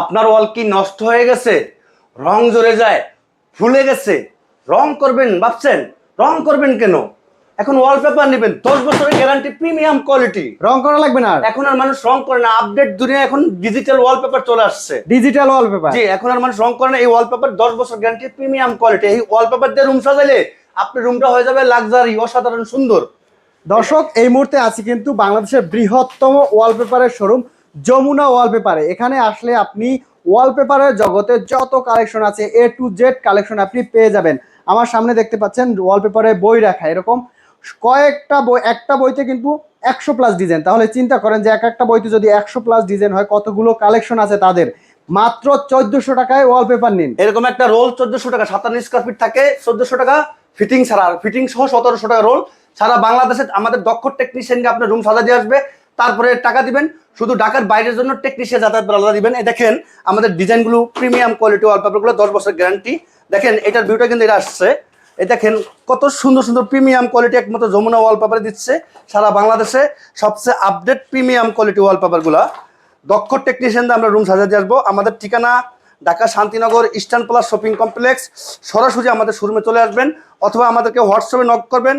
আপনার ওয়াল কি নষ্ট হয়ে গেছে? রং জড়ে যায় ফুলে গেছে। রং করবেন ভাবছেন? রং করবেন কেন? এখন ওয়ালপেপার নেবেন দশ বছরের গ্যারান্টি প্রিমিয়াম কোয়ালিটি রং করা লাগবে না এখন আর মানুষ রং করে না। আপডেট দুনিয়া এখন ডিজিটাল ওয়ালপেপার চলে আসছে। ডিজিটাল ওয়ালপেপার জি এখন আর মানুষ রং করে না। এই ওয়ালপেপার দশ বছর গ্যারান্টি প্রিমিয়াম কোয়ালিটি এই ওয়ালপেপার দিয়ে রুম সাজাইলে আপনার রুমটা হয়ে যাবে লাক্সারি অসাধারণ সুন্দর। দর্শক এই মুহূর্তে আছি কিন্তু বাংলাদেশের বৃহত্তম ওয়ালপেপারের শোরুম যমুনা ওয়ালপেপারে এখানে আসলে আপনি ওয়ালপেপারের জগতে যত কালেকশন আছে এ টু জেড কালেকশন আপনি পেয়ে যাবেন। আমার সামনে দেখতে পাচ্ছেন ওয়ালপেপারে বই রাখা, এরকম। কয়েকটা বই, একটা বইতে কিন্তু একশো প্লাস ডিজাইন তাহলে চিন্তা করেন যে এক একটা বইতে যদি একশো প্লাস ডিজাইন হয়, কতগুলো কালেকশন আছে তাদের? মাত্র চোদ্দশো টাকায় ওয়ালপেপার নিন। এরকম একটা রোল চোদ্দশো টাকা, সাতান্ন স্কোয়ার ফিট থাকে, চোদ্দশো টাকা ফিটিং ছাড়া। ফিটিং সহ সতেরোশো টাকা রোল সারা বাংলাদেশে আমাদের দক্ষ টেকনিশিয়ানকে আপনার রুম সাজা দিয়ে আসবে। তারপরে টাকা দিবেন, শুধু ঢাকার বাইরের জন্য টেকনিশিয়ান যাতায়াত আলাদা দিবেন। এই দেখেন, আমাদের ডিজাইনগুলো প্রিমিয়াম কোয়ালিটি ওয়ালপেপারগুলো দশ বছর গ্যারান্টি দেখেন, এটার ভিউটা কিন্তু এটা আসছে। এই দেখেন, কত সুন্দর সুন্দর প্রিমিয়াম কোয়ালিটি একমাত্র যমুনা ওয়ালপেপার দিচ্ছে। সারা বাংলাদেশে সবচেয়ে আপডেট প্রিমিয়াম কোয়ালিটি ওয়ালপেপারগুলো দক্ষ টেকনিশিয়ান আমরা রুম সাজা দিয়ে আসব। আমাদের ঠিকানা Dhaka Shantinagar eastern plus shopping complex সরাসরি আমাদের শোরুমে চলে আসবেন, অথবা আমাদেরকে হোয়াটসঅ্যাপে নক করবেন।